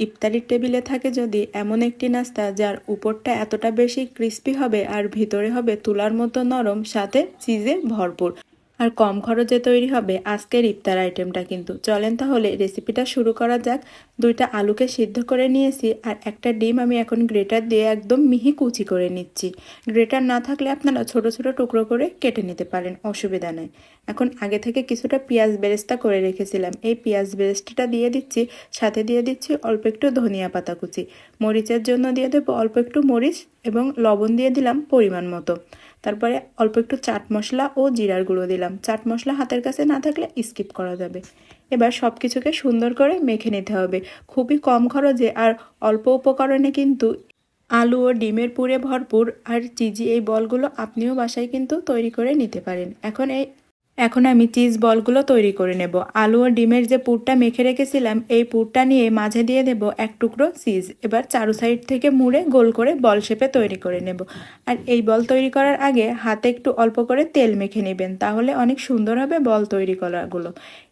ইফতারির টেবিলে থাকে যদি এমন একটি নাস্তা যার উপরটা এতটা বেশি ক্রিস্পি হবে আর ভিতরে হবে তুলার মতো নরম, সাথে চিজে ভরপুর। আর কম খরচে তৈরি হবে আজকের ইফতার আইটেমটা কিন্তু। চলেন তাহলে রেসিপিটা শুরু করা যাক। দুইটা আলুকে সিদ্ধ করে নিয়েছি আর একটা ডিম আমি এখন গ্রেটার দিয়ে একদম মিহি কুচি করে নিচ্ছি। গ্রেটার না থাকলে আপনারা ছোট ছোট টুকরো করে কেটে নিতে পারেন, অসুবিধা নেই। এখন আগে থেকে কিছুটা পেঁয়াজ বেরেস্তা করে রেখেছিলাম। এই পেঁয়াজ বেরেস্তাটা দিয়ে দিচ্ছি, সাথে দিয়ে দিচ্ছি অল্প একটু ধনিয়া পাতা কুচি। মরিচের জন্য দিয়ে দেবো অল্প একটু মরিচ এবং লবণ দিয়ে দিলাম পরিমাণ মতো। তারপরে অল্প একটু চাট মশলা ও জিরার গুঁড়ো দিলাম। চাট মশলা হাতের কাছে না থাকলে স্কিপ করা যাবে। এবার সব কিছুকে সুন্দর করে মেখে নিতে হবে। খুবই কম খরচে আর অল্প উপকরণে কিন্তু আলু ও ডিমের পুরে ভরপুর। আর চিজি এই বলগুলো আপনিও বাসায় কিন্তু তৈরি করে নিতে পারেন। এখন এই এখন আমি চিজ বলগুলো তৈরি করে নেব। আলু ও ডিমের যে পুরটা মেখে রেখেছিলাম, এই পুরটা নিয়ে মাঝে দিয়ে দেব এক টুকরো চিজ। এবার চারু সাইড থেকে মুড়ে গোল করে বল শেপে তৈরি করে নেব। আর এই বল তৈরি করার আগে হাতে একটু অল্প করে তেল মেখে নেবেন, তাহলে অনেক সুন্দর হবে বল তৈরি করাগুলো।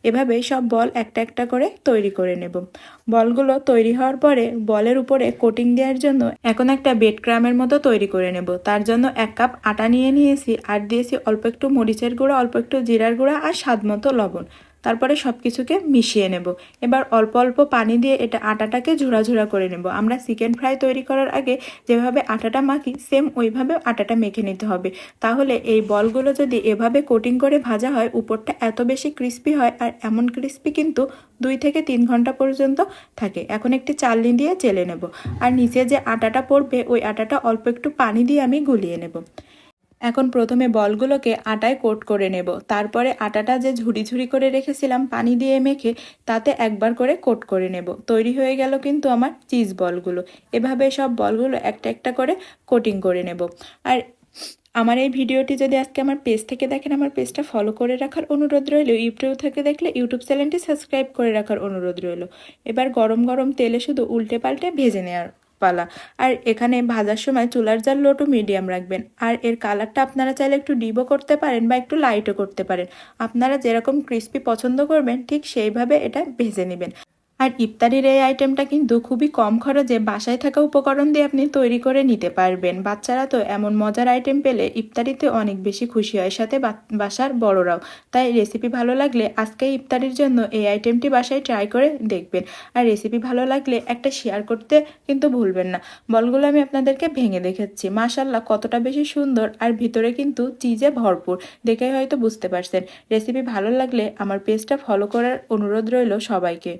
এভাবে সব বল একটা একটা করে তৈরি করে নেব। বলগুলো তৈরি হওয়ার পরে বলের উপরে কোটিং দেওয়ার জন্য এখন একটা বেড ক্রামের মতো তৈরি করে নেব। তার জন্য এক কাপ আটা নিয়ে নিয়েছি, আর দিয়েছি অল্প একটু মরিচের গুঁড়ো, অল্প একটু জিরার গুঁড়া আর স্বাদ মতো লবণ। তারপরে সব কিছুকে মিশিয়ে নেব। এবার অল্প অল্প পানি দিয়ে এটা আটাটাকে ঝোড়া ঝোড়া করে নেব। আমরা চিকেন ফ্রাই তৈরি করার আগে যেভাবে আটাটা মাখি, সেম ওইভাবে আটাটা মেখে নিতে হবে। তাহলে এই বলগুলো যদি এভাবে কোটিং করে ভাজা হয়, উপরটা এত বেশি ক্রিস্পি হয় আর এমন ক্রিস্পি কিন্তু দুই থেকে তিন ঘণ্টা পর্যন্ত থাকে। এখন একটি চালনি দিয়ে চেলে নেব। আর নিচে যে আটাটা পড়বে, ওই আটাটা অল্প একটু পানি দিয়ে আমি গুলিয়ে নেব। এখন প্রথমে বলগুলোকে আটায় কোট করে নেব। তারপরে আটাটা যে ঝুড়ি ঝুড়ি করে রেখেছিলাম পানি দিয়ে মেখে তাতে একবার করে কোট করে নেব। তৈরি হয়ে গেল কিন্তু আমার চিজ বলগুলো। এভাবে সব বলগুলো একটা একটা করে কোটিং করে নেব। আর আমার এই ভিডিওটি যদি আজকে আমার পেজ থেকে দেখেন, আমার পেজটা ফলো করে রাখার অনুরোধ রইল। ইউটিউব থেকে দেখলে ইউটিউব চ্যানেলটি সাবস্ক্রাইব করে রাখার অনুরোধ রইল। এবার গরম গরম তেলে শুধু উল্টে পাল্টে ভেজে নেওয়ার পালা। আর এখানে ভাজার সময় চুলার জাল লো মিডিয়াম রাখবেন। আর এর কালারটা আপনারা চাইলে একটু ডিবো করতে পারেন বা একটু লাইটও করতে পারেন। আপনারা যেরকম ক্রিস্পি পছন্দ করবেন, ঠিক সেইভাবে এটা ভেজে নেবেন। আর ইফতারির এই আইটেমটা কিন্তু খুবই কম খরচে বাসায় থাকা উপকরণ দিয়ে আপনি তৈরি করে নিতে পারবেন। বাচ্চারা তো এমন মজার আইটেম পেলে ইফতারিতে অনেক বেশি খুশি হয়। সাথে বাসার বড়রাও। তাই রেসিপি ভালো লাগলে আজকে ইফতারির জন্য এই আইটেমটি বাসায় ট্রাই করে দেখবেন। আর রেসিপি ভালো লাগলে একটা শেয়ার করতে কিন্তু ভুলবেন না। বলগুলো আমি আপনাদেরকে ভেঙে দেখাচ্ছি মাশাল্লাহ কতটা বেশি সুন্দর আর ভিতরে কিন্তু চিজে ভরপুর। দেখে হয়তো বুঝতে পারছেন। রেসিপি ভালো লাগলে আমার পেজটা ফলো করার অনুরোধ রইল সবাইকে।